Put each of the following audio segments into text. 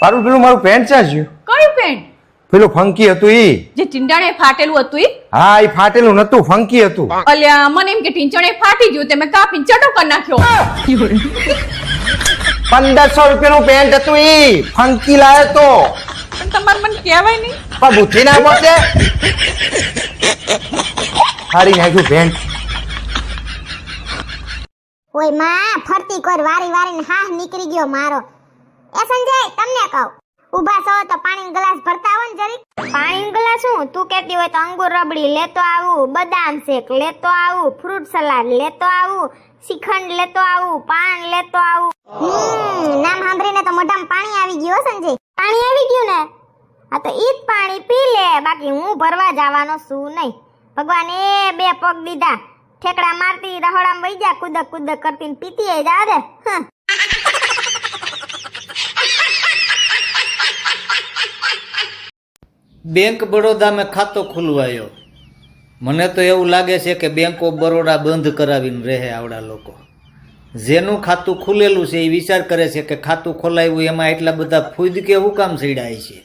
પારું પેલું મારું પેન્ટ ચાચ્યું કયું પેન્ટ પેલું ફંકી હતું ઈ. જે ટીંડાણે ફાટેલું હતું ઈ? હા ઈ ફાટેલું નતું ફંકી હતું. અલ્યા મને એમ કે ટીંચણે ફાટી ગયું તે મેં કાપીને ચટો કરી નાખ્યો? પંદરસો રૂપિયાનું પેન્ટ હતું ઈ. ફંકી લાયો તો. પણ તમારે મને કહેવાય નહીં. પણ બુદ્ધિ ના પહોંચે હારી નાખ્યું પેન્ટ ઓયમાં ફરતી કોર વારી વારીને હાહ નીકળી ગયો મારો. એ સંજય તમને કહું. ઊભા છો તો પાણીનો ગ્લાસ ભરતા આવો ને જરી પાણીનો ગ્લાસ શું? તું કહેતી હોય તો અંગુર રબડી લેતો આવું બદામ શેક લેતો આવું ફ્રૂટ સલાડ લેતો આવું શ્રીખંડ લેતો આવું પાન લેતો આવું. હમ નામ સાંભળીને તો મોઢામાં પાણી આવી ગયું સંજય. પાણી આવી ગયું ને? આ તો ઈ જ પાણી પી લે. બાકી હું ભરવા જવાનો છું નહીં. એ બે પગ દીધા. ઠેકડા મારતી રહોડામાં વઈ જા કુદક કુદક કરતી પીતી એ જા દે બેંક બરોડામાં ખાતો ખુલવાયો. મને તો એવું લાગે છે કે બેંક ઓફ બરોડા બંધ કરાવીને રહે આવડા લોકો. જેનું ખાતું ખુલેલું છે એ વિચાર કરે છે કે ખાતું ખોલાવ્યું એમાં એટલા બધા ફૂદ કે હું કામ સીડાય છે.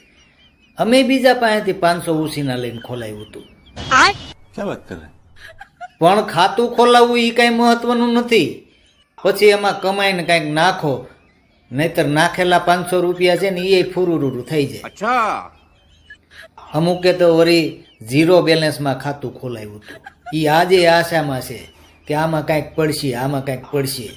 અમે બીજા પાસેથી પાંચસો ઉસીના લઈને ખોલાવ્યું હતું. પણ ખાતું ખોલાવવું એ કાંઈ મહત્વનું નથી. પછી એમાં કમાઈને કાંઈક નાખો નહીતર નાખેલા પાંચસો રૂપિયા છે ને એ ફુરુરુરું થઈ જાય. અમુકે તો વળી ઝીરો બેલેન્સમાં ખાતું ખોલાવ્યું હતું. એ આજે આશામાં છે કે આમાં કાંઈક પડશે આમાં કાંઈક પડશે.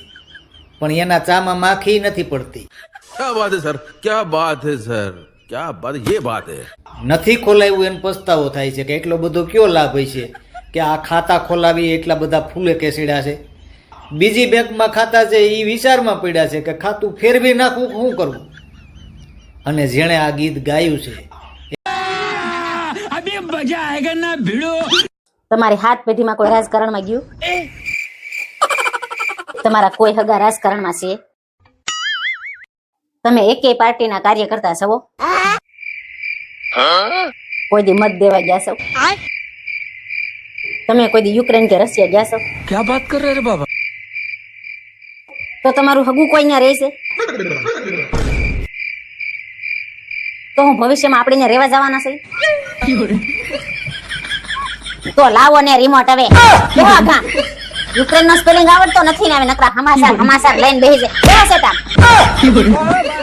પણ એના ચામાં માખી નથી પડતી. ક્યા બાત હે સર? ક્યાં બાત હે સર? ક્યાં બાત? યે બાત હે. નથી ખોલાવ્યું એનો પસ્તાવો થાય છે કે એટલો બધો કયો લાભ હોય છે કે આ ખાતા ખોલાવી એટલા બધા ફૂલે કેસડ્યા છે? બીજી બેંકમાં ખાતા છે એ વિચારમાં પડ્યા છે કે ખાતું ફેરવી નાખવું શું કરવું અને જેણે આ ગીત ગાયું છે તમારી હાથ પેઢીમાં કોઈ રાજકારણમાં ગયું? તમારા કોઈ હગા રાજકારણમાં છે? તમે એકેય પાર્ટી ના કાર્ય કરતા છો? કોઈ દી મત દેવા ગયા છો? તમે કોઈ દી યુક્રેન કે રશિયા ગયા છો? ક્યાં વાત કરે રે બાબા? તો તમારું હગું કોઈ ના રહેશે? તો હું ભવિષ્યમાં આપણે અહીંયા જવાના છે? તો લાવો ને રિમોટ હવે. યુક્રેન નો સ્પેલિંગ આવડતો નથી ને નકરા હમાસાર હમાસાર લઈને બેહી જાય. કેવા છે તામ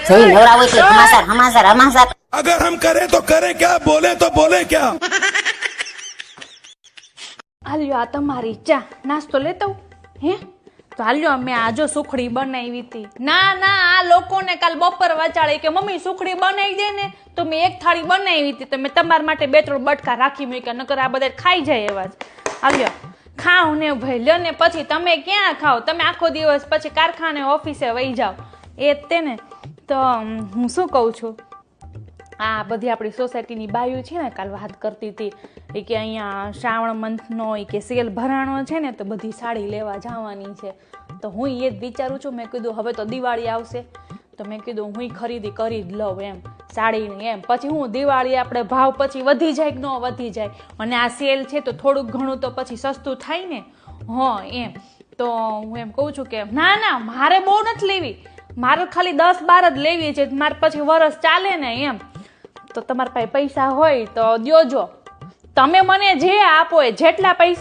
જોઈ નવરા હોય તો હમાસાર હમાસાર હમાસાર. અગર હમ કરે તો કરે ક્યા બોલે તો બોલે ક્યા? હાલ્યો આ તમારી ઈચ્છા નાસ્તો લેતા હે? તો હાલ્યો મેં આજો સુખડી બનાવી હતી. ના ના, આ લોકોને કાલ બપોર વચાડે કે, મમ્મી, સુખડી બનાવી દે ને, તો મેં એક થાળી બનાવી હતી. તો મેં તમારા માટે બે ત્રણ બટકા રાખી મૂક્યા, નકર આ બધા ખાઈ જાય એવા જ. હાલ્યો ખાવ ને ભાઈ, લ્યો ને, પછી તમે ક્યાં ખાઓ? તમે આખો દિવસ પછી કારખાને ઓફિસે વહી જાઓ. એ જ તે ને. તો હું શું કહું છું? આ બધી આપણી સોસાયટીની બાયું છે ને, કાલ વાત કરતી હતી એ કે અહીંયા શ્રાવણ મંથનો એ કે સેલ ભરાણો છે ને, તો બધી સાડી લેવા જવાની છે. તો હું એ જ વિચારું છું, મેં કીધું હવે તો દિવાળી આવશે. તો મેં કીધું હું ખરીદી કરી જ લઉં એમ, સાડીની એમ. પછી હું દિવાળી આપણે ભાવ પછી વધી જાય કે ન વધી જાય, અને આ સેલ છે તો થોડુંક ઘણું તો પછી સસ્તું થાય ને. હં, એમ. તો હું એમ કહું છું કે ના ના, મારે બહુ નથી લેવી. મારે ખાલી દસ બાર જ લેવી છે, મારે પછી વરસ ચાલે ને એમ. તો તમારા પાસે પૈસા હોય તો દ્યોજો તમે મને જે આપો એ જેટલા પૈસા